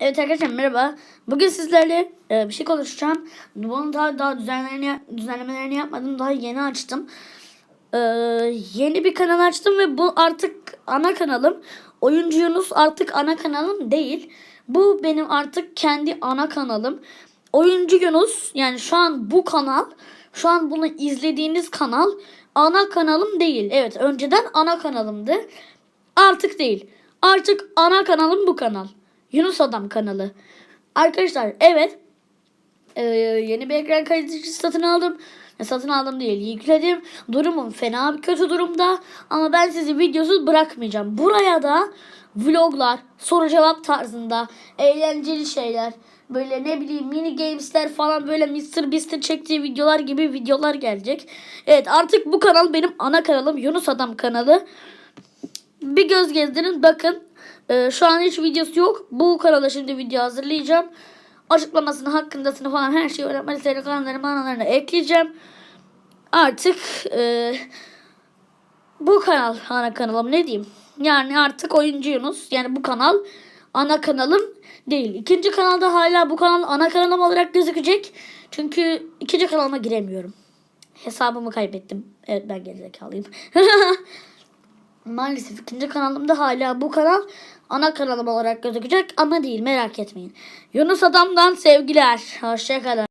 Evet arkadaşlar merhaba. Bugün sizlerle e, bir şey konuşacağım. Bunun daha daha düzenlerini düzenlemelerini yapmadım. Daha yeni açtım. E, yeni bir kanal açtım ve bu artık ana kanalım. Oyuncu Yunus artık ana kanalım değil. Bu benim artık kendi ana kanalım. Oyuncu Yunus yani şu an bu kanal, şu an bunu izlediğiniz kanal ana kanalım değil. Evet önceden ana kanalımdı. Artık değil. Artık ana kanalım bu kanal. Yunus Adam kanalı. Arkadaşlar evet ee, yeni bir ekran kaydıcı satın aldım. Satın aldım değil yükledim. Durumum fena kötü durumda. Ama ben sizi videosuz bırakmayacağım. Buraya da vloglar, soru cevap tarzında eğlenceli şeyler. Böyle ne bileyim mini gamesler falan böyle Mr. Beast'in çektiği videolar gibi videolar gelecek. Evet artık bu kanal benim ana kanalım. Yunus Adam kanalı. Bir göz gezdirin bakın. Ee, şu an hiç videosu yok. Bu kanala şimdi video hazırlayacağım. Açıklamasını hakkındasını falan her şeyi öğrenmeli telegramlarını manalarını ekleyeceğim. Artık e, bu kanal ana kanalım ne diyeyim. Yani artık oyuncu Yunus. Yani bu kanal ana kanalım değil. İkinci kanalda hala bu kanal ana kanalım olarak gözükecek. Çünkü ikinci kanalıma giremiyorum. Hesabımı kaybettim. Evet ben gerizekalıyım. Maalesef ikinci kanalımda hala bu kanal ana kanalım olarak gözükecek ama değil merak etmeyin. Yunus Adam'dan sevgiler. Hoşçakalın.